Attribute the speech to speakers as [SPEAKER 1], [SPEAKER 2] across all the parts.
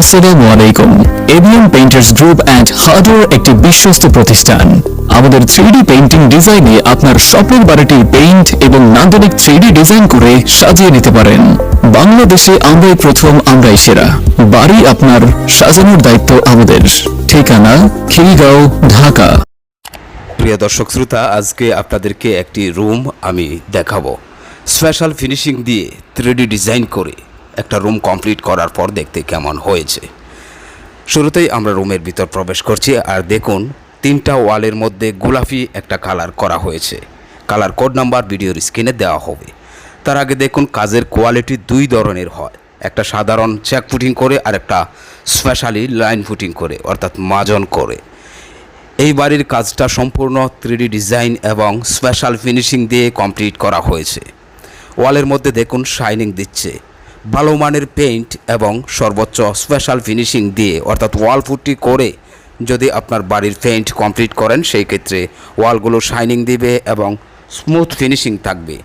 [SPEAKER 1] আসসালামু আলাইকুম। AVM painters group and hardware একটি বিশ্বস্ত প্রতিষ্ঠান। আমাদের থ্রিডি পেইন্টিং ডিজাইনে আপনার স্বপ্নের বাড়িটির পেইন্ট এবং নান্দনিক থ্রিডি ডিজাইন করে সাজিয়ে নিতে পারেন। বাংলাদেশে আমরাই প্রথম, আমরাই সেরা। বাড়ি আপনার, সাজানোর দায়িত্ব আমাদের। ঠিকানা, খিলগাঁও, ঢাকা।
[SPEAKER 2] প্রিয় দর্শক শ্রোতা, আজকে আপনাদেরকে একটি রুম আমি দেখাবো। স্পেশাল ফিনিশিং দিয়ে থ্রিডি ডিজাইন করে। একটা রুম কমপ্লিট করার পর দেখতে কেমন হয়েছে। শুরুতেই আমরা রুমের ভিতর প্রবেশ করছি আর দেখুন, তিনটা ওয়ালের মধ্যে গোলাপি একটা কালার করা হয়েছে। কালার কোড নাম্বার ভিডিওর স্ক্রিনে দেওয়া হবে। তার আগে দেখুন, কাজের কোয়ালিটি দুই ধরনের হয়। একটা সাধারণ চেক ফুটিং করে আর একটা স্পেশালি লাইন ফুটিং করে, অর্থাৎ মাজন করে। এই বাড়ির কাজটা সম্পূর্ণ থ্রিডি ডিজাইন এবং স্পেশাল ফিনিশিং দিয়ে কমপ্লিট করা হয়েছে। ওয়ালের মধ্যে দেখুন শাইনিং দিচ্ছে। ভালো মানের পেইন্ট এবং সর্বোচ্চ স্পেশাল ফিনিশিং দিয়ে, অর্থাৎ ওয়াল ফুটি করে যদি আপনার বাড়ির পেইন্ট কমপ্লিট করেন, সেই ক্ষেত্রে ওয়ালগুলো শাইনিং দিবে এবং স্মুথ ফিনিশিং থাকবে।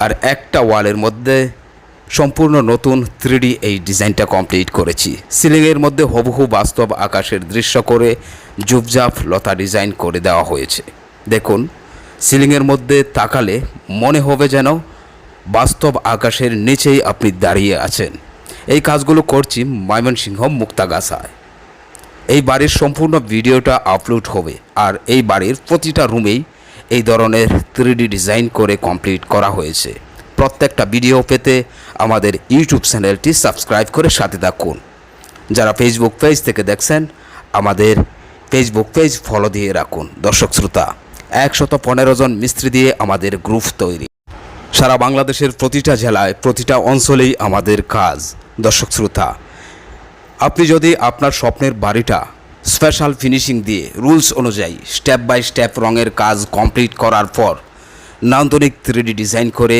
[SPEAKER 2] আর একটা ওয়ালের মধ্যে সম্পূর্ণ নতুন থ্রিডি এই ডিজাইনটা কমপ্লিট করেছি। সিলিংয়ের মধ্যে হুবহু বাস্তব আকাশের দৃশ্য করে জুপজাপ লতা ডিজাইন করে দেওয়া হয়েছে। দেখুন, সিলিংয়ের মধ্যে তাকালে মনে হবে যেন বাস্তব আকাশের নিচেই আপনি দাঁড়িয়ে আছেন। এই কাজগুলো করছি ময়মনসিংহ মুক্তাগাছায়। এই বাড়ির সম্পূর্ণ ভিডিওটা আপলোড হবে আর এই বাড়ির প্রতিটা রুমেই এই ধরনের থ্রিডি ডিজাইন করে কমপ্লিট করা হয়েছে। প্রত্যেকটা ভিডিও পেতে আমাদের ইউটিউব চ্যানেলটি সাবস্ক্রাইব করে সাথে থাকুন। যারা ফেসবুক পেজ থেকে দেখছেন, আমাদের ফেসবুক পেজ ফলো দিয়ে রাখুন। দর্শক শ্রোতা, একশত পনেরো জন মিস্ত্রি দিয়ে আমাদের গ্রুপ তৈরি। সারা বাংলাদেশের প্রতিটা জেলায়, প্রতিটা অঞ্চলেই আমাদের কাজ। দর্শক শ্রোতা, আপনি যদি আপনার স্বপ্নের বাড়িটা স্পেশাল ফিনিশিং দিয়ে রুলস অনুযায়ী স্টেপ বাই স্টেপ রঙের কাজ কমপ্লিট করার পর নান্দনিক থ্রিডি ডিজাইন করে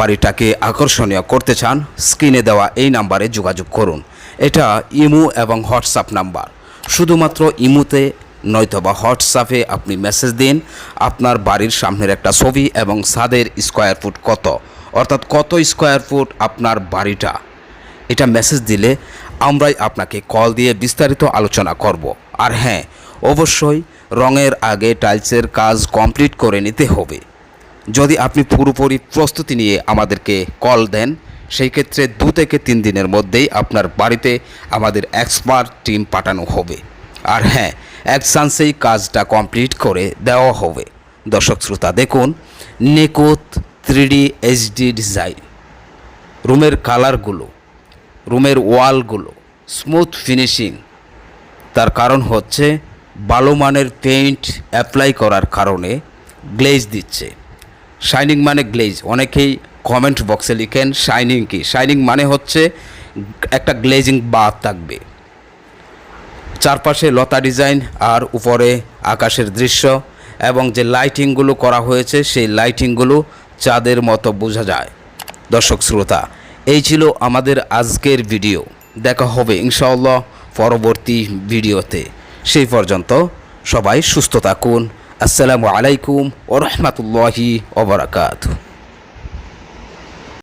[SPEAKER 2] বাড়িটাকে আকর্ষণীয় করতে চান স্ক্রিনে দেওয়া এই নাম্বারে যোগাযোগ করুন। এটা ইমু এবং হোয়াটসঅ্যাপ নাম্বার। শুধুমাত্র ইমোতে নয়তোবা হোয়াটসঅ্যাপে আপনি মেসেজ দিন, আপনার বাড়ির সামনের একটা ছবি এবং ছাদের স্কোয়ার ফুট কত? অর্থাৎ কত স্কোয়ার ফুট আপনার বাড়িটা? এটা মেসেজ দিলে আমরাই আপনাকে কল দিয়ে বিস্তারিত আলোচনা করব। আর হ্যাঁ অবশ্যই রঙের আগে টাইলসের কাজ কমপ্লিট করে নিতে হবে। যদি আপনি পুরোপুরি প্রস্তুতি নিয়ে আমাদেরকে কল দেন, সেই ক্ষেত্রে দু থেকে তিন দিনের মধ্যেই আপনার বাড়িতে আমাদের এক্সপার্ট টিম পাঠানো হবে। আর হ্যাঁ এক চান্সেই কাজটা কমপ্লিট করে দেওয়া হবে। দর্শক শ্রোতা, দেখুন নিকুত থ্রিডি এইচডি ডিজাইন রুমের কালারগুলো রুমের ওয়ালগুলো স্মুথ ফিনিশিং তার কারণ হচ্ছে, ভালো মানের পেইন্ট অ্যাপ্লাই করার কারণে গ্লেজ দিচ্ছে। শাইনিং মানে গ্লেজ অনেকেই কমেন্ট বক্সে লিখেন শাইনিং কি? শাইনিং মানে হচ্ছে একটা গ্লেজিং বাদ থাকবে। চারপাশে লতা ডিজাইন আর উপরে আকাশের দৃশ্য এবং যে লাইটিংগুলো করা হয়েছে, সেই লাইটিংগুলো চাঁদের মতো বোঝা যায়। দর্শক শ্রোতা, এই ছিল আমাদের আজকের ভিডিও। দেখা হবে ইনশাআল্লাহ পরবর্তী ভিডিওতে। সেই পর্যন্ত সবাই সুস্থ থাকুন। আসসালামু আলাইকুম ও রহমতুল্লাহি ওবরাকাতু।